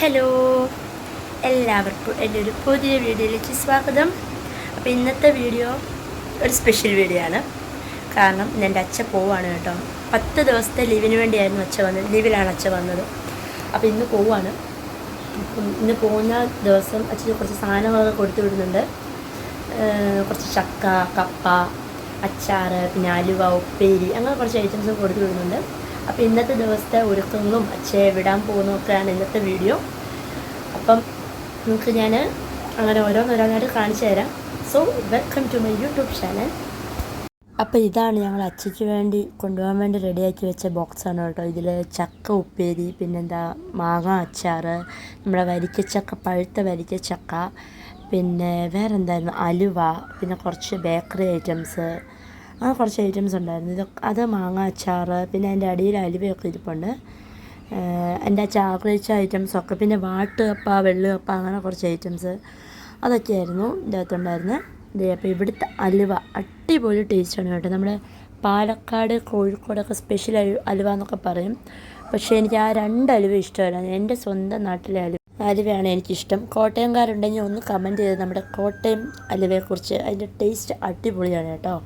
Hello എല്ലാവർക്കും എന്റെ ഒരു പുതിയ വീഡിയോയിലേക്ക് സ്വാഗതം. അപ്പോൾ ഇന്നത്തെ വീഡിയോ ഒരു സ്പെഷ്യൽ വീഡിയോ ആണ്. കാരണം എന്റെ അച്ഛൻ പോവാണ് കേട്ടോ. പത്ത് ദിവസത്തെ ലീവിന് വേണ്ടിയായിരുന്നു അച്ഛൻ വന്നത്. ലീവിലാണ് അച്ഛൻ വന്നത്. അപ്പോൾ ഇന്ന് പോവാണ്. ഇന്ന് പോകുന്ന ദിവസം അച്ഛന് കുറച്ച് സാധനങ്ങളൊക്കെ കൊടുത്തു വിടുന്നുണ്ട്. കുറച്ച് ചക്ക കപ്പ അച്ചാറ് പിന്നെ അലുവ ഉപ്പേരി അങ്ങനെ കുറച്ച് ഐറ്റംസ് കൊടുത്തു വിടുന്നുണ്ട്. അപ്പോൾ ഇന്നത്തെ ദിവസത്തെ ഒരുക്കങ്ങളും അച്ഛയെ വിടാൻ പോകുന്നതൊക്കെയാണ് ഇന്നത്തെ വീഡിയോ. അപ്പം നമുക്ക് ഞാൻ അങ്ങനെ ഓരോന്നോരോന്നായിട്ട് കാണിച്ചു തരാം. So welcome to my YouTube channel അപ്പോൾ ഇതാണ് ഞങ്ങൾ അച്ചയ്ക്ക് വേണ്ടി കൊണ്ടുപോകാൻ വേണ്ടി റെഡിയാക്കി വെച്ച ബോക്സാണ് കേട്ടോ. ഇതിൽ ചക്ക ഉപ്പേരി പിന്നെന്താ മാങ്ങ അച്ചാറ് നമ്മുടെ വരിക്കച്ചക്ക പഴുത്ത വരിക്കച്ചക്ക പിന്നെ വേറെന്തായിരുന്നു? അലുവ പിന്നെ കുറച്ച് ബേക്കറി ഐറ്റംസ് അങ്ങനെ കുറച്ച് ഐറ്റംസ് ഉണ്ടായിരുന്നു. ഇതൊക്കെ അത് മാങ്ങ അച്ചാറ് പിന്നെ അതിന്റെ അടിയിൽ അലുവയൊക്കെ ഇരിപ്പുണ്ട്. എന്റെ അച്ഛൻ ആഗ്രഹിച്ച ഐറ്റംസൊക്കെ പിന്നെ വാട്ടുകപ്പ വെള്ളുകപ്പ അങ്ങനെ കുറച്ച് ഐറ്റംസ് അതൊക്കെയായിരുന്നു ഇതിന്റെ അകത്തുണ്ടായിരുന്നത് അപ്പോൾ ഇവിടുത്തെ അലുവ അടിപൊളി ടേസ്റ്റാണ് കേട്ടോ. നമ്മുടെ പാലക്കാട് കോഴിക്കോടൊക്കെ സ്പെഷ്യൽ അലു അലുവ എന്നൊക്കെ പറയും. പക്ഷേ എനിക്ക് ആ രണ്ട് അലുവ ഇഷ്ടമല്ല. എന്റെ സ്വന്തം നാട്ടിലെ അലുവ അലുവയാണ് എനിക്കിഷ്ടം. കോട്ടയംകാരുണ്ടെങ്കിൽ ഒന്ന് കമന്റ് ചെയ്ത്. നമ്മുടെ കോട്ടയം അലുവയെക്കുറിച്ച് അതിന്റെ ടേസ്റ്റ് അടിപൊളിയാണ് കേട്ടോ.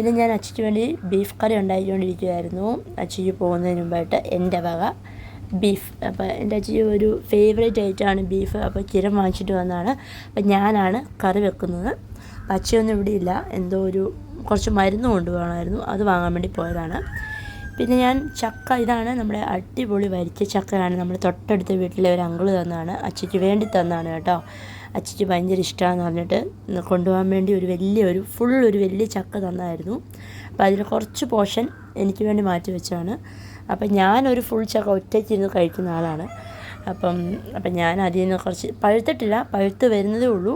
പിന്നെ ഞാൻ അച്ചിക്ക് വേണ്ടി ബീഫ് കറി ഉണ്ടാക്കിക്കൊണ്ടിരിക്കുകയായിരുന്നു അച്ചിക്ക് പോകുന്നതിന് മുമ്പായിട്ട് എന്റെ വക ബീഫ് അപ്പോൾ എന്റെ അച്ചി ഒരു ഫേവറേറ്റ് ഐറ്റമാണ് ബീഫ് അപ്പോൾ കിരം വാങ്ങിച്ചിട്ട് വന്നതാണ്. അപ്പം ഞാനാണ് കറി വെക്കുന്നത്. അപ്പോൾ അച്ചിയൊന്നും ഇവിടെ ഇല്ല. എന്തോ ഒരു കുറച്ച് മരുന്ന് കൊണ്ടുപോകണമായിരുന്നു. അത് വാങ്ങാൻ വേണ്ടി പോയതാണ്. പിന്നെ ഞാൻ ചക്ക ഇതാണ് നമ്മുടെ അടിപൊളി വരിച്ച ചക്കയാണ്. നമ്മുടെ തൊട്ടടുത്ത വീട്ടിലെ ഒരു അങ്കിൾ തന്നതാണ്. അച്ചിക്ക് വേണ്ടി തന്നതാണ് കേട്ടോ. അച്ചിക്ക് ഭയങ്കര ഇഷ്ടമാണെന്ന് പറഞ്ഞിട്ട് കൊണ്ടുപോകാൻ വേണ്ടി ഒരു വലിയ ഒരു ഫുൾ ഒരു വലിയ ചക്ക തന്നായിരുന്നു. അപ്പോൾ അതിൽ കുറച്ച് പോർഷൻ എനിക്ക് വേണ്ടി മാറ്റി വെച്ചാണ്. അപ്പം ഞാനൊരു ഫുൾ ചക്ക ഒറ്റയ്ക്ക് ഇരുന്ന് കഴിക്കുന്ന ആളാണ്. അപ്പം അപ്പം ഞാൻ അതിൽ നിന്ന് കുറച്ച് പഴുത്തിട്ടില്ല പഴുത്ത് വരുന്നതേ ഉള്ളൂ.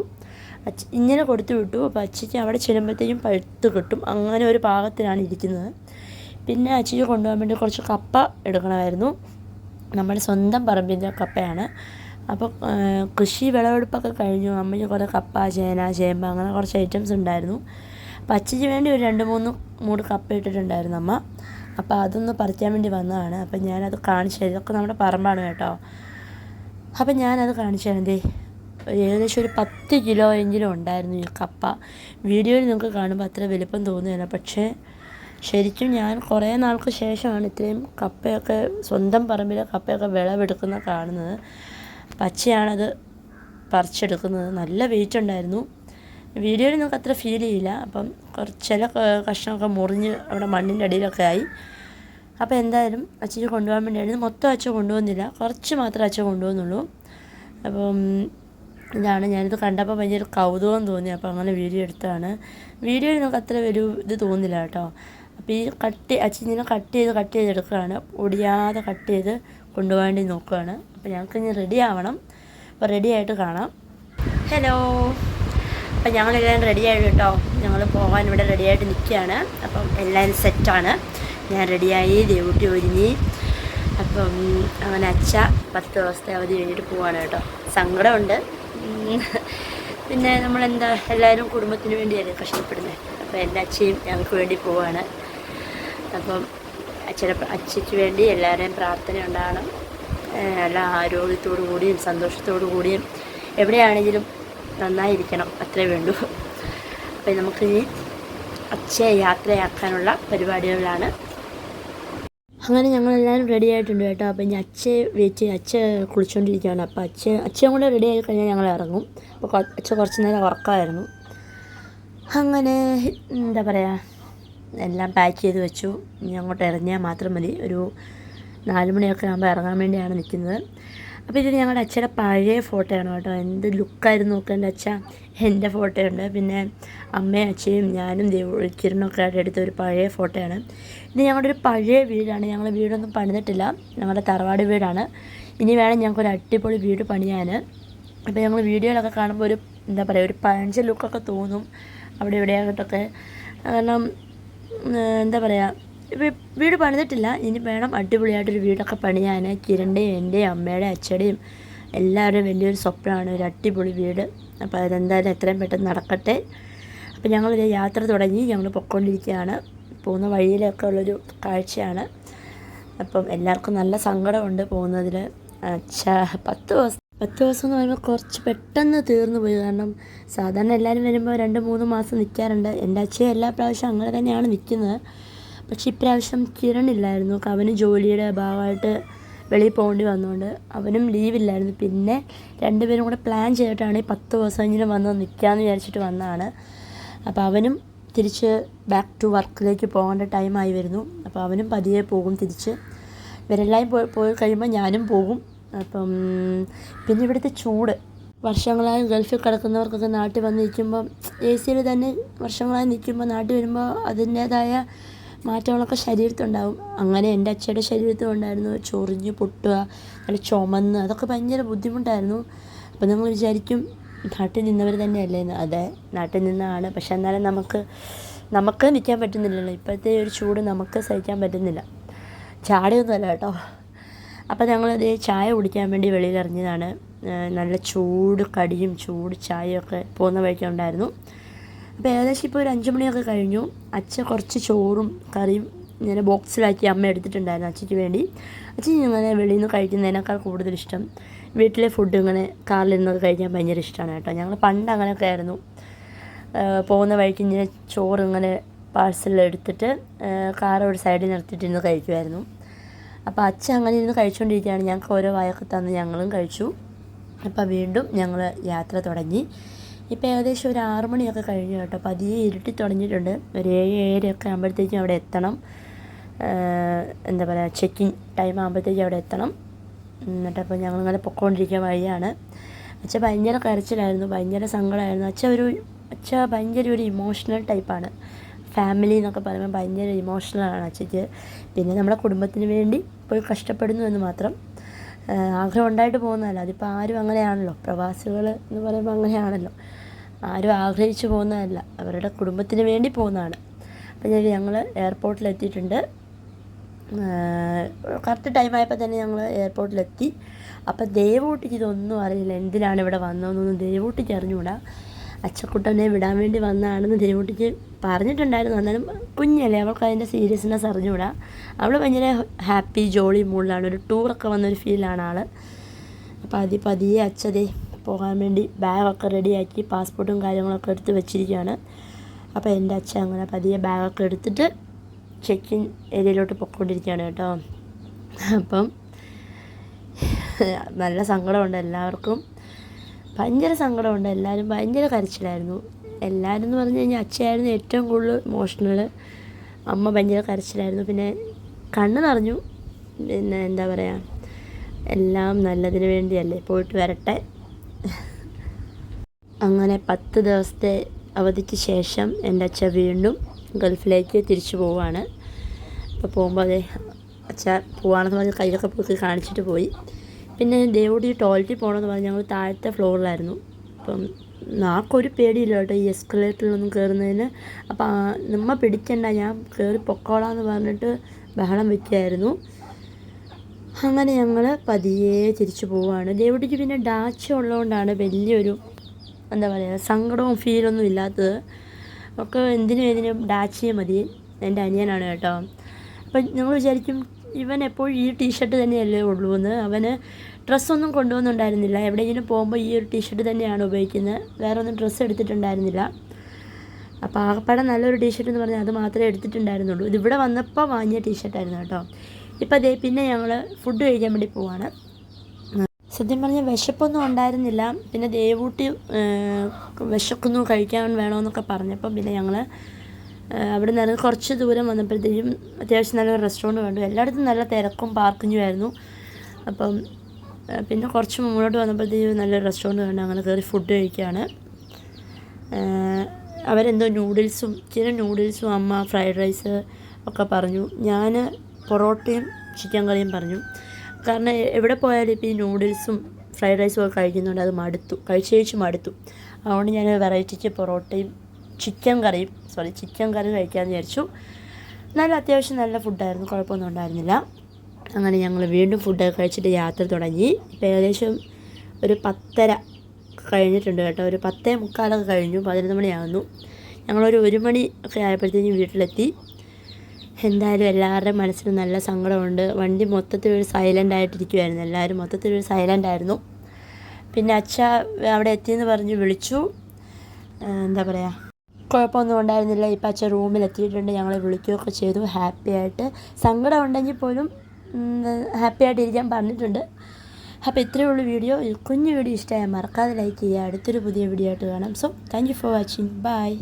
അച്ഛ ഇങ്ങനെ കൊടുത്തു വിട്ടു. അപ്പോൾ അച്ഛയ്ക്ക് അവിടെ ചെല്ലുമ്പോഴത്തേക്കും പഴുത്ത് കിട്ടും. അങ്ങനെ ഒരു പാകത്തിലാണ് ഇരിക്കുന്നത്. പിന്നെ അച്ഛയ്ക്ക് കൊണ്ടുപോകാൻ വേണ്ടി കുറച്ച് കപ്പ എടുക്കണമായിരുന്നു. നമ്മുടെ സ്വന്തം പറമ്പിന്റെ കപ്പയാണ്. അപ്പോൾ കൃഷി വിളവെടുപ്പൊക്കെ കഴിഞ്ഞു. അമ്മയ്ക്ക് കുറേ കപ്പ ചേന ചേമ്പ് അങ്ങനെ കുറച്ച് ഐറ്റംസ് ഉണ്ടായിരുന്നു. പച്ചയ്ക്ക് വേണ്ടി ഒരു രണ്ട് മൂന്ന് മൂട് കപ്പ ഇട്ടിട്ടുണ്ടായിരുന്നു അമ്മ. അപ്പോൾ അതൊന്ന് പറിക്കാൻ വേണ്ടി വന്നതാണ്. അപ്പം ഞാനത് കാണിച്ചു തരാം. ഇതൊക്കെ നമ്മുടെ പറമ്പാണ് കേട്ടോ. അപ്പം ഞാനത് കാണിച്ചു തരാം. ദേ ഏകദേശം ഒരു പത്ത് കിലോ എങ്കിലും ഉണ്ടായിരുന്നു ഈ കപ്പ. വീഡിയോയിൽ നിങ്ങൾക്ക് കാണുമ്പോൾ അത്ര വലിപ്പം തോന്നുകയില്ല. പക്ഷേ ശരിക്കും ഞാൻ കുറേ നാൾക്ക് ശേഷമാണ് ഇത്രയും കപ്പയൊക്കെ സ്വന്തം പറമ്പിലെ കപ്പയൊക്കെ വിളവെടുക്കുന്ന കാണുന്നത്. പച്ചയാണത് പറിച്ചെടുക്കുന്നത്. നല്ല വെയിറ്റ് ഉണ്ടായിരുന്നു. വീഡിയോയിൽ നമുക്ക് അത്ര ഫീൽ ചെയ്യില്ല. അപ്പം കുറച്ച് ചില കഷ്ണമൊക്കെ മുറിഞ്ഞ് അവിടെ മണ്ണിന്റെ അടിയിലൊക്കെ ആയി. അപ്പോൾ എന്തായാലും അച്ഛന് കൊണ്ടുപോകാൻ വേണ്ടിയായിരുന്നു. മൊത്തം അച്ഛൻ കൊണ്ടുപോകുന്നില്ല. കുറച്ച് മാത്രമേ അച്ഛൻ കൊണ്ടുപോകുന്നുള്ളൂ. അപ്പം ഇതാണ് ഞാനിത് കണ്ടപ്പോൾ ഭയങ്കര കൗതുകം തോന്നി. അപ്പോൾ അങ്ങനെ വീഡിയോ എടുത്തതാണ്. വീഡിയോയിൽ നമുക്ക് അത്ര വലിയ ഇത് തോന്നില്ല കേട്ടോ. അപ്പോൾ ഈ കട്ട് അച്ഛൻ ഇങ്ങനെ കട്ട് ചെയ്ത് കട്ട് ചെയ്ത് എടുക്കുകയാണ്. ഒടിയാതെ കട്ട് ചെയ്ത് കൊണ്ടുപോകാൻ നോക്കുകയാണ്. അപ്പോൾ ഞങ്ങൾക്ക് ഇനി റെഡി ആവണം. അപ്പോൾ റെഡി ആയിട്ട് കാണാം. ഹലോ അപ്പം ഞങ്ങളെല്ലാം റെഡി ആയിട്ട് കേട്ടോ ഞങ്ങൾ പോകാൻ ഇവിടെ റെഡി ആയിട്ട് നിൽക്കുകയാണ്. അപ്പം എല്ലാവരും സെറ്റാണ് ഞാൻ റെഡിയായി ദേവൂട്ടി ഒരുങ്ങി. അപ്പം അങ്ങനെ അച്ഛ പത്ത് ദിവസത്തെ അവധി കഴിഞ്ഞിട്ട് പോവാണ് കേട്ടോ സങ്കടമുണ്ട്. പിന്നെ നമ്മളെന്താ എല്ലാവരും കുടുംബത്തിന് വേണ്ടിയല്ലേ കഷ്ടപ്പെടുന്നത് അപ്പോൾ എന്റെ അച്ഛയും ഞങ്ങൾക്ക് വേണ്ടി പോവാണ്. അപ്പം അച്ഛനെ അച്ഛയ്ക്ക് വേണ്ടി എല്ലാവരെയും പ്രാർത്ഥന ഉണ്ടാകണം. എല്ലാ ആരോഗ്യത്തോടു കൂടിയും സന്തോഷത്തോടു കൂടിയും എവിടെയാണെങ്കിലും നന്നായിരിക്കണം. അത്രേ വേണ്ടൂ. അപ്പം നമുക്കിനി അച്ഛയെ യാത്രയാക്കാനുള്ള പരിപാടികളിലാണ്. അങ്ങനെ ഞങ്ങളെല്ലാവരും റെഡി ആയിട്ടുണ്ട് കേട്ടോ. അപ്പം ഇനി അച്ഛയെ വെച്ച് അച്ഛ കുളിച്ചുകൊണ്ടിരിക്കുകയാണ് അപ്പോൾ അച്ഛ അച്ഛയും കൂടെ റെഡി ആയി കഴിഞ്ഞാൽ ഞങ്ങൾ ഇറങ്ങും. അപ്പോൾ അച്ഛ കുറച്ച് നേരം ഉറക്കമായിരുന്നു. അങ്ങനെ എന്താ പറയുക എല്ലാം പാക്ക് ചെയ്ത് വെച്ചു. ഇനി അങ്ങോട്ട് ഇറങ്ങിയാൽ മാത്രം മതി. ഒരു നാല് മണിയൊക്കെ ആകുമ്പോൾ ഇറങ്ങാൻ വേണ്ടിയാണ് നിൽക്കുന്നത്. അപ്പോൾ ഇത് ഞങ്ങളുടെ അച്ഛന്റെ പഴയ ഫോട്ടോയാണ് കേട്ടോ. എന്ത് ലുക്കായിരുന്നു എന്റെ അച്ഛ. എന്റെ ഫോട്ടോയുണ്ട്. പിന്നെ അമ്മയും അച്ഛയും ഞാനും ദേവ് കിരണൊക്കെ ആയിട്ട് എടുത്ത ഒരു പഴയ ഫോട്ടോയാണ്. ഇത് ഞങ്ങളുടെ ഒരു പഴയ വീടാണ്. ഞങ്ങൾ വീടൊന്നും പണിതിട്ടില്ല. ഞങ്ങളുടെ തറവാട് വീടാണ്. ഇനി വേണം ഞങ്ങൾക്കൊരു അടിപൊളി വീട് പണിയാൻ. അപ്പോൾ ഞങ്ങൾ വീഡിയോയിലൊക്കെ കാണുമ്പോൾ ഒരു എന്താ പറയുക ഒരു പഴഞ്ച ലുക്കൊക്കെ തോന്നും. അവിടെ ഇവിടെയായിട്ടൊക്കെ കാരണം എന്താ പറയുക വീട് പണിതിട്ടില്ല. ഇനി വേണം അടിപൊളിയായിട്ടൊരു വീടൊക്കെ പണിയാൻ കിരണിന്റെയും എന്റെയും അമ്മയുടെയും അച്ഛയുടെയും എല്ലാവരുടെയും വലിയൊരു സ്വപ്നമാണ്. ഒരു അടിപൊളി വീട്. അപ്പോൾ അതെന്തായാലും എത്രയും പെട്ടെന്ന് നടക്കട്ടെ. അപ്പോൾ ഞങ്ങളൊരു യാത്ര തുടങ്ങി. ഞങ്ങൾ പൊയ്ക്കൊണ്ടിരിക്കുകയാണ് പോകുന്ന വഴിയിലൊക്കെ ഉള്ളൊരു കാഴ്ചയാണ്. അപ്പം എല്ലാവർക്കും നല്ല സങ്കടമുണ്ട് പോകുന്നതിൽ അച്ഛാ പത്ത് ദിവസം പത്ത് ദിവസം എന്ന് പറയുമ്പോൾ കുറച്ച് പെട്ടെന്ന് തീർന്നു പോയി. കാരണം സാധാരണ എല്ലാവരും വരുമ്പോൾ രണ്ട് മൂന്ന് മാസം നിൽക്കാറുണ്ട്. എന്റെ അച്ഛൻ എല്ലാ പ്രാവശ്യം അങ്ങനെ തന്നെയാണ് നിൽക്കുന്നത്. പക്ഷേ ഇപ്രാവശ്യം കിരണില്ലായിരുന്നു അവന് ജോലിയുടെ ഭാഗമായിട്ട് വെളിയിൽ പോകേണ്ടി വന്നുകൊണ്ട് അവനും ലീവില്ലായിരുന്നു പിന്നെ രണ്ടുപേരും കൂടെ പ്ലാൻ ചെയ്തിട്ടാണ് ഈ പത്ത് ദിവസമെങ്കിലും വന്ന് നിൽക്കാമെന്ന് വിചാരിച്ചിട്ട് വന്നതാണ്. അപ്പോൾ അവനും തിരിച്ച് ബാക്ക് ടു വർക്കിലേക്ക് പോകേണ്ട ടൈമായി വരുന്നു. അപ്പോൾ അവനും പതിയെ പോകും തിരിച്ച്. ഇവരെല്ലാം പോയി കഴിയുമ്പോൾ ഞാനും പോകും. അപ്പം പിന്നെ ഇവിടുത്തെ ചൂട്. വർഷങ്ങളായി ഗൾഫിൽ കിടക്കുന്നവർക്കൊക്കെ നാട്ടിൽ വന്ന് നിൽക്കുമ്പം എ സിയിൽ തന്നെ വർഷങ്ങളായി നിൽക്കുമ്പോൾ നാട്ടിൽ വരുമ്പോൾ അതിന്റേതായ മാറ്റങ്ങളൊക്കെ ശരീരത്തുണ്ടാവും അങ്ങനെ എന്റെ അച്ഛയുടെ ശരീരത്തും ഉണ്ടായിരുന്നു ചൊറിഞ്ഞ് പൊട്ടുക നല്ല ചുമന്ന് അതൊക്കെ ഭയങ്കര ബുദ്ധിമുട്ടായിരുന്നു. അപ്പം നമ്മൾ വിചാരിക്കും നാട്ടിൽ നിന്നവർ തന്നെയല്ലേ അതെ നാട്ടിൽ നിന്നാണ്. പക്ഷെ എന്നാലും നമുക്ക് നമുക്ക് നിൽക്കാൻ പറ്റുന്നില്ലല്ലോ. ഇപ്പോഴത്തെ ഒരു ചൂട് നമുക്ക് സഹിക്കാൻ പറ്റുന്നില്ല. ചാടിയൊന്നുമല്ല കേട്ടോ. അപ്പോൾ ഞങ്ങളത് ചായ കുടിക്കാൻ വേണ്ടി വെളിയിൽ ഇറങ്ങിയതാണ് നല്ല ചൂട് കടിയും ചൂട് ചായയൊക്കെ പോകുന്ന വഴിക്കുണ്ടായിരുന്നു അപ്പോൾ ഏകദേശം ഇപ്പോൾ ഒരു അഞ്ച് മണിയൊക്കെ കഴിഞ്ഞു. അച്ഛ കുറച്ച് ചോറും കറിയും ഇങ്ങനെ ബോക്സിലാക്കി അമ്മ എടുത്തിട്ടുണ്ടായിരുന്നു അച്ഛയ്ക്ക് വേണ്ടി. അച്ഛൻ ഇങ്ങനെ വെളിയിൽ നിന്ന് കഴിക്കുന്നതിനേക്കാൾ കൂടുതൽ ഇഷ്ടം. വീട്ടിലെ ഫുഡ് ഇങ്ങനെ കാറിലിരുന്നൊക്കെ കഴിക്കാൻ ഭയങ്കര ഇഷ്ടമാണ് കേട്ടോ. ഞങ്ങൾ പണ്ട് അങ്ങനെയൊക്കെ ആയിരുന്നു. പോകുന്ന വഴിക്ക് ഇങ്ങനെ ചോറ് ഇങ്ങനെ പാഴ്സലിൽ എടുത്തിട്ട് കാർ ഒരു സൈഡിൽ നിർത്തിയിട്ടിരുന്ന് കഴിക്കുമായിരുന്നു അപ്പോൾ അച്ഛൻ അങ്ങനെ ഇരുന്ന് കഴിച്ചുകൊണ്ടിരിക്കുകയാണ് ഞങ്ങൾക്ക് ഓരോ വായൊക്കെ തന്ന് ഞങ്ങളും കഴിച്ചു. അപ്പോൾ വീണ്ടും ഞങ്ങൾ യാത്ര തുടങ്ങി. ഇപ്പോൾ ഏകദേശം ഒരു ആറ് മണിയൊക്കെ കഴിഞ്ഞു കേട്ടോ. പതിയെ ഇരുട്ടി തുടങ്ങിയിട്ടുണ്ട്. ഒരു ഏഴ് ഏഴരയൊക്കെ ആകുമ്പോഴത്തേക്കും അവിടെ എത്തണം. എന്താ പറയുക ചെക്കിങ് ടൈം ആകുമ്പോഴത്തേക്കും അവിടെ എത്തണം. എന്നിട്ടപ്പോൾ ഞങ്ങളിങ്ങനെ പൊക്കോണ്ടിരിക്കാൻ വഴിയാണ്. അച്ഛൻ ഭയങ്കര കരച്ചിലായിരുന്നു. ഭയങ്കര സങ്കടമായിരുന്നു. അച്ഛ ഒരു അച്ഛ ഭയങ്കര ഒരു ഇമോഷണൽ ടൈപ്പാണ് ഫാമിലി എന്നൊക്കെ പറയുമ്പോൾ ഭയങ്കര ഇമോഷണലാണ് അച്ഛയ്ക്ക് പിന്നെ നമ്മുടെ കുടുംബത്തിന് വേണ്ടി പോയി കഷ്ടപ്പെടുന്നു എന്ന് മാത്രം. ആഗ്രഹം ഉണ്ടായിട്ട് പോകുന്നതല്ല. അതിപ്പോൾ ആരും അങ്ങനെയാണല്ലോ. പ്രവാസികൾ എന്ന് പറയുമ്പോൾ അങ്ങനെയാണല്ലോ. ആരും ആഗ്രഹിച്ചു പോകുന്നതല്ല. അവരുടെ കുടുംബത്തിന് വേണ്ടി പോകുന്നതാണ്. അപ്പോൾ ഞങ്ങൾ എയർപോർട്ടിലെത്തിയിട്ടുണ്ട്. കറക്റ്റ് ടൈമായപ്പോൾ തന്നെ ഞങ്ങൾ എയർപോർട്ടിലെത്തി. അപ്പം ദേവൂട്ടിക്ക് ഇതൊന്നും അറിയില്ല. എന്തിനാണ് ഇവിടെ വന്നതെന്നൊന്നും ദേവൂട്ടിക്ക് അറിഞ്ഞുകൂടാ. അച്ചക്കുട്ടനെ വിടാൻ വേണ്ടി വന്നതാണെന്ന് ദേവൂട്ടിക്ക് പറഞ്ഞിട്ടുണ്ടായിരുന്നു. എന്നാലും കുഞ്ഞല്ലേ അവൾക്ക് അതിന്റെ സീരിയസ്നെസ് അറിഞ്ഞുകൂടാ. അവൾ ഭയങ്കര ഹാപ്പി ജോളി മൂഡിലാണ് ഒരു ടൂറൊക്കെ വന്നൊരു ഫീലാണ് ആൾ അപ്പോൾ അതി പതിയെ അച്ഛതേ പോകാൻ വേണ്ടി ബാഗൊക്കെ റെഡിയാക്കി പാസ്പോർട്ടും കാര്യങ്ങളൊക്കെ എടുത്ത് വെച്ചിരിക്കുകയാണ്. അപ്പോൾ എന്റെ അച്ഛൻ അങ്ങനെ പതിയെ ബാഗൊക്കെ എടുത്തിട്ട് ചെക്കിൻ ഏരിയയിലോട്ട് പൊയ്ക്കൊണ്ടിരിക്കുകയാണ് കേട്ടോ. അപ്പം നല്ല സങ്കടമുണ്ട് എല്ലാവർക്കും. ഭയങ്കര സങ്കടമുണ്ട്. എല്ലാവരും ഭയങ്കര കരച്ചിലായിരുന്നു. എല്ലാവരും എന്ന് പറഞ്ഞു കഴിഞ്ഞാൽ അച്ഛയായിരുന്നു ഏറ്റവും കൂടുതൽ ഇമോഷണൽ അമ്മ ഭയങ്കര കരച്ചിലായിരുന്നു. പിന്നെ കണ്ണ് നിറഞ്ഞു. പിന്നെ എന്താ പറയുക എല്ലാം നല്ലതിന് വേണ്ടിയല്ലേ പോയിട്ട് വരട്ടെ. അങ്ങനെ പത്ത് ദിവസത്തെ അവധിക്ക് ശേഷം എന്റെ അച്ഛ വീണ്ടും ഗൾഫിലേക്ക് തിരിച്ചു പോവുകയാണ്. അപ്പോൾ പോകുമ്പോൾ അതെ അച്ഛ പോവാണെന്ന് പറഞ്ഞ് കയ്യിലൊക്കെ പൊക്കി കാണിച്ചിട്ട് പോയി. പിന്നെ ദേവോടി ടോയ്ലറ്റിൽ പോകണമെന്ന് പറഞ്ഞ് ഞങ്ങൾ താഴത്തെ ഫ്ലോറിലായിരുന്നു. അപ്പം നാക്കൊരു പേടിയില്ല കേട്ടോ ഈ എസ്കലേറ്ററിലൊന്നും കയറുന്നതിന് അപ്പം നമ്മ പിടിക്കണ്ട ഞാൻ കയറി പൊക്കോളാന്ന് പറഞ്ഞിട്ട് ബഹളം വെക്കുകയായിരുന്നു അങ്ങനെ ഞങ്ങൾ പതിയെ തിരിച്ചു പോവുകയാണ് ദേവടിക്ക് പിന്നെ ഡാച്ച ഉള്ളതുകൊണ്ടാണ് വലിയൊരു എന്താ പറയുക സങ്കടവും ഫീലൊന്നും ഇല്ലാത്തത്. ഒക്കെ എന്തിനും ഏതിനും ഡാച്ചിയെ മതി. എന്റെ അനിയനാണ് കേട്ടോ. അപ്പം ഞങ്ങൾ വിചാരിക്കും ഇവൻ എപ്പോഴും ഈ ടീഷർട്ട് തന്നെയല്ലേ ഉള്ളൂ എന്ന് അവന് ഡ്രസ്സൊന്നും കൊണ്ടുവന്നുണ്ടായിരുന്നില്ല. എവിടെയെങ്കിലും പോകുമ്പോൾ ഈ ഒരു ടീഷർട്ട് തന്നെയാണ് ഉപയോഗിക്കുന്നത്. വേറെ ഒന്നും ഡ്രസ്സ് എടുത്തിട്ടുണ്ടായിരുന്നില്ല. അപ്പോൾ ആകപ്പാടെ നല്ലൊരു ടീഷർട്ട് എന്ന് പറഞ്ഞാൽ അത് മാത്രമേ എടുത്തിട്ടുണ്ടായിരുന്നുള്ളൂ. ഇതിവിടെ വന്നപ്പോൾ വാങ്ങിയ ടീഷർട്ടായിരുന്നു കേട്ടോ. ഇപ്പോൾ അതേ പിന്നെ ഞങ്ങൾ ഫുഡ് കഴിക്കാൻ വേണ്ടി പോവാണ്. സത്യം പറഞ്ഞാൽ വിശപ്പൊന്നും ഉണ്ടായിരുന്നില്ല. പിന്നെ ദേവൂട്ടി വിശക്കുന്നു കഴിക്കാൻ വേണമെന്നൊക്കെ പറഞ്ഞപ്പം പിന്നെ ഞങ്ങൾ അവിടെ നിന്ന് കുറച്ച് ദൂരം വന്നപ്പോഴത്തേക്കും അത്യാവശ്യം നല്ലൊരു റെസ്റ്റോറന്റ് കണ്ടു. എല്ലായിടത്തും നല്ല തിരക്കും പാർക്കിങ്ങുമായിരുന്നു അപ്പം പിന്നെ കുറച്ച് മുന്നോട്ട് വന്നപ്പോഴത്തേക്കും നല്ലൊരു റെസ്റ്റോറന്റ് കണ്ടു. അങ്ങനെ കയറി ഫുഡ് കഴിക്കുകയാണ്. അവരെന്തോ നൂഡിൽസും ചില നൂഡിൽസും അമ്മ ഫ്രൈഡ് റൈസ് ഒക്കെ പറഞ്ഞു. ഞാൻ പൊറോട്ടയും ചിക്കൻ കറിയും പറഞ്ഞു. കാരണം എവിടെ പോയാലും ഇപ്പോൾ ഈ നൂഡിൽസും ഫ്രൈഡ് റൈസും ഒക്കെ കഴിക്കുന്നുണ്ട്. അത് മടുത്തു. കഴിച്ച് കഴിച്ച് മടുത്തു. അതുകൊണ്ട് ഞാൻ വെറൈറ്റിക്ക് പൊറോട്ടയും ചിക്കൻ കറിയും സോറി ചിക്കൻ കറി കഴിക്കാമെന്ന് വിചാരിച്ചു. നല്ല അത്യാവശ്യം നല്ല ഫുഡായിരുന്നു കുഴപ്പമൊന്നും ഉണ്ടായിരുന്നില്ല. അങ്ങനെ ഞങ്ങൾ വീണ്ടും ഫുഡ് കഴിച്ചിട്ട് യാത്ര തുടങ്ങി. ഇപ്പോൾ ഏകദേശം ഒരു പത്തര കഴിഞ്ഞിട്ടുണ്ട് കേട്ടോ. ഒരു പത്തേ മുക്കാലൊക്കെ കഴിഞ്ഞു. പതിനൊന്ന് മണിയാകുന്നു ഞങ്ങളൊരു ഒരു മണി ഒക്കെ ആയപ്പോഴത്തേക്കും വീട്ടിലെത്തി. എന്തായാലും എല്ലാവരുടെയും മനസ്സിന് നല്ല സങ്കടമുണ്ട്. വണ്ടി മൊത്തത്തിൽ ഒരു സൈലന്റ് ആയിട്ടിരിക്കുമായിരുന്നു എല്ലാവരും മൊത്തത്തിൽ ഒരു സൈലന്റ് ആയിരുന്നു. പിന്നെ അച്ഛ അവിടെ എത്തിയെന്ന് പറഞ്ഞ് വിളിച്ചു. എന്താ പറയുക കുഴപ്പമൊന്നും ഉണ്ടായിരുന്നില്ല. ഇപ്പം അച്ഛൻ റൂമിലെത്തിയിട്ടുണ്ട്. ഞങ്ങളെ വിളിക്കുകയൊക്കെ ചെയ്തു. ഹാപ്പി ആയിട്ട് സങ്കടം ഉണ്ടെങ്കിൽ പോലും ഹാപ്പി ആയിട്ടിരിക്കാൻ പറഞ്ഞിട്ടുണ്ട്. അപ്പോൾ ഇത്രയേ ഉള്ളൂ വീഡിയോ. കുഞ്ഞു വീഡിയോ ഇഷ്ടമായ മറക്കാതെ ലൈക്ക് ചെയ്യുക. അടുത്തൊരു പുതിയ വീഡിയോ ആയിട്ട് കാണാം. So thank for watching bye